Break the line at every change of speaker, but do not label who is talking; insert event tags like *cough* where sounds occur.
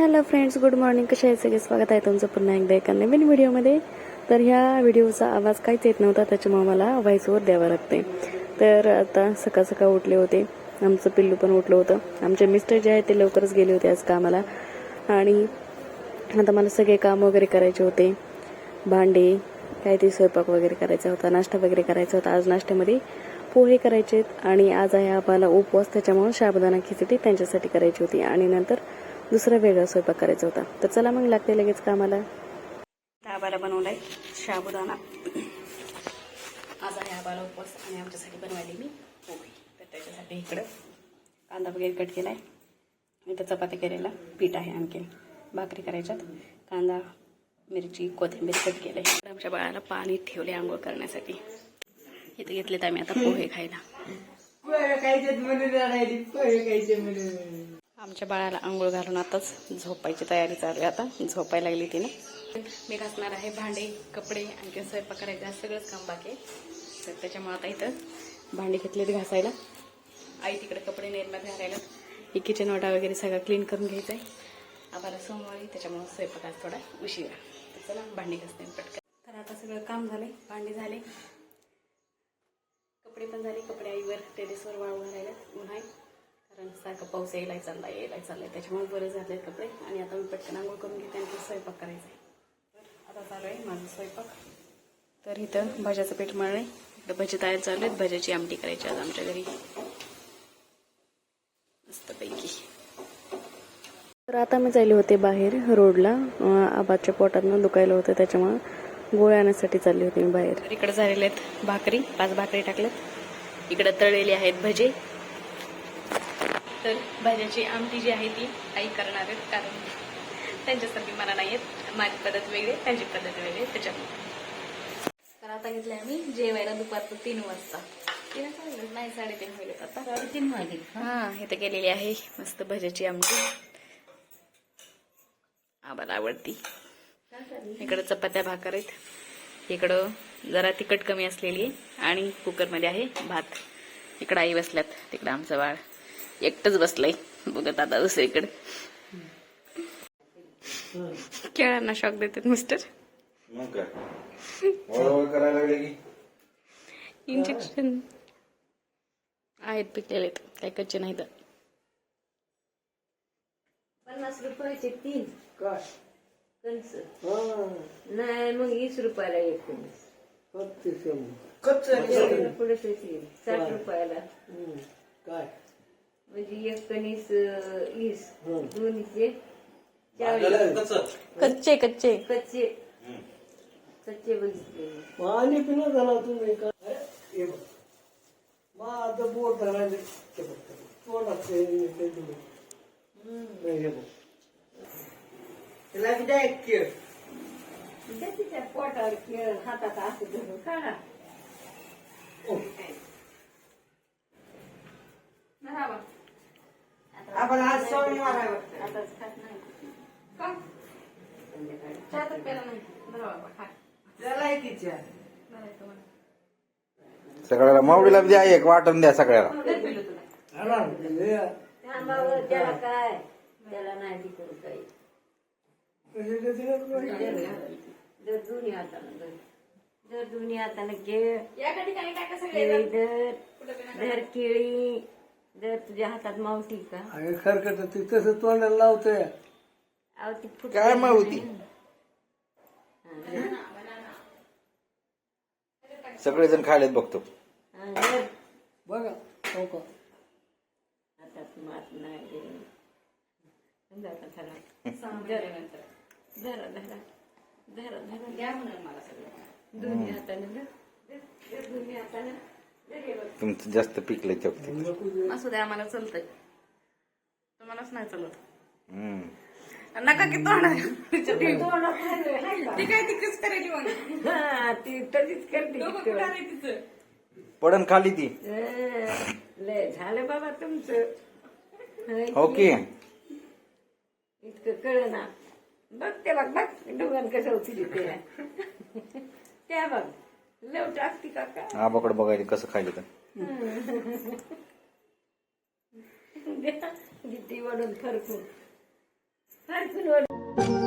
Hello friends good morning कसे आहे? सगळे स्वागत आहे तुमचं पुन्हा एकदा एका नवीन व्हिडिओमध्ये. तर ह्या व्हिडिओचा आवाज काहीच येत नव्हता त्याच्यामुळे मला व्हॉइसवर द्यावं लागते तर आता सकाळ सकाळ उठले होते. आमचं पिल्लू पण उठलं होतं. आमचे मिस्टर जे आहेत ते लवकरच गेले होते आज कामाला. आणि आता मला सगळे काम वगैरे करायचे होते. भांडे काय ते स्वयंपाक वगैरे करायचा होता नाश्ता वगैरे करायचा होता. आज नाश्त्यामध्ये पोहे करायचे आहेत आणि आज आहे आम्हाला उपवास त्याच्यामुळे शाबदाना खिचडी त्यांच्यासाठी करायची होती. आणि नंतर दुसरा वेगळा स्वयंपाक करायचा होता. तर चला मग लागते लगेच कामाला. आबाला बनवलाय साबुदाणा आज आहे आबाला उपवास आणि आमच्यासाठी बनवायले मी पोहे. तर त्याच्यासाठी इकडं कांदा वगैरे कट केलाय इथं चपाती केलेला पीठ आहे आणखीन. भाकरी करायच्यात. कांदा मिरची कोथिंबीर कट केलंय. तर आमच्या बाळाला पाणी ठेवले आंघोळ करण्यासाठी. इथे घेतलेत आम्ही आता पोहे खायला. आमच्या बाळाला आंघोळ घालून आताच झोपायची तयारी चालू आहे. आता झोपायला लागली तिने. मी घासणार आहे भांडे कपडे आणखी स्वयंपाक करायचा आहे. सगळंच काम बाकी तर त्याच्यामुळे आता इथं भांडे घेतलेत घासायला. आई तिकडे कपडे निर्म्यात घालायला. ही किचन वाटा वगैरे सगळं क्लीन करून घ्यायचं आहे आम्हाला सोमवारी त्याच्यामुळे स्वयंपाक थोडा उशिरा. तर चला भांडी घासते पटकन. तर आता सगळं काम झाले भांडी झाले. कपडे पण झाले. कपडे आईवर टेरेसवर वाळून राहिलेत उन्हाळी सारखं पाऊस यायला चाललाय यायला चाललाय. त्याच्यामुळे बरं झाले कपडे. आणि आता मी पटकन आंघोळ करून घेते आणि स्वयंपाक करायचा आहे. तर आता चालू आहे माझा स्वयंपाक. तर इथं भाज्याचं पीठ मळलंय. इथं भजी तयार चालू आहेत. भज्याची आमटी करायची आज आमच्या घरी. मस्तपैकी. तर आता मी चालले होते बाहेर रोडला. आबादच्या आबाच्या पोटातनं दुखायला होतं त्याच्यामुळं गोळ्या आणण्यासाठी चालली होती मी बाहेर. इकडे झालेले आहेत भाकरी. पाच भाकरी टाकल्यात. इकडे तळलेली आहेत भजे. तर भाज्याची आमटी जी आहे ती आई करणार आहेत कारण त्यांच्यासाठी मला नाही येत. माझी पद्धत वेगळी त्यांची पद्धत वेगळी त्याच्यामुळे. तर आता घेतलंय आम्ही जेवायला दुपारचं तीन वाजता. तीन वाजता नाही साडेतीन होईल आता.
साडेतीन वाजले
हा इथं केलेली आहे. मस्त भज्याची आमटी. आम्हाला आवडती. इकडं चपात्या भाकर आहेत. इकडं जरा तिखट कमी असलेली आणि कुकरमध्ये आहे भात. इकडं आई बसल्यात. तिकडं आमचं बाळ. एकटंच बसलंय. बघत आता दुसरीकडे. खेळांना शॉक देतात मिस्टर
काय?
इंजेक्शन आहेत पिकलेले आहेत. काही कच्चे नाहीत.
पन्नास रुपयाचे तीन. कंस नाही मग वीस रुपयाला एक पुढे साठ रुपयाला. म्हणजे एक कणीस वीस दोन्हीचे.
कच्चे कच्चे.
कच्चे. कच्चे बघितले
पाणी पिणं झाला तुम्ही काय हे बघ. माझं बोट धरायला ते बघ, ते- तुम्ही. नाही, हे बघ.
त्या तिच्या पोटावर खेळ हातात असं धरून काढा.
ओ,
आपण आज सोमवार आहे वाटतं. आताच खात नाही. चहा तर प्यायला नाही. बरं बाबा, खा.
सगळ्याला मावडीला द्या एक वाटून द्या सगळ्याला.
नाही पिलं तुला.
आला. हे,
थांबावं, त्याला काय? त्याला नाही काही.
कसे?
जर दोन्ही हातानं धर जर दोन्ही हातानं घे. केळी धर. धर केळी. जर तुझ्या हातात मावती का?
अरे खरकट ते तसं तोंडाला लावतोय.
अहो ती फुट
काय मावती? सगळेजण खायलेत बघतो.
बघा हो का
हातात मात नाही धरा धरा धरा धरा धरा धरा द्या म्हणून मला सगळं. दोन्ही हाताने धर धर, दोन्ही हाताने.
तुमचं जास्त पिकले
असू द्या आम्हाला चालतंय. तुम्हालाच नाही चालत.
हम्म.
नका की तोंड? ती काय तिकडेच करायची मग?
हा, ती तशीच करते
तिचं?
पडन खाली ती.
अं, लय झालं बाबा तुमचं. होय?
ओके
इतकं कळ ना बघ ते बघ बघ. डोंगण कसं होती ते त्या बघ. लव टाकती काका.
आबाकडे बघायला कसं खायले तर. *laughs*
ती वडून फरकून हरकून ओढ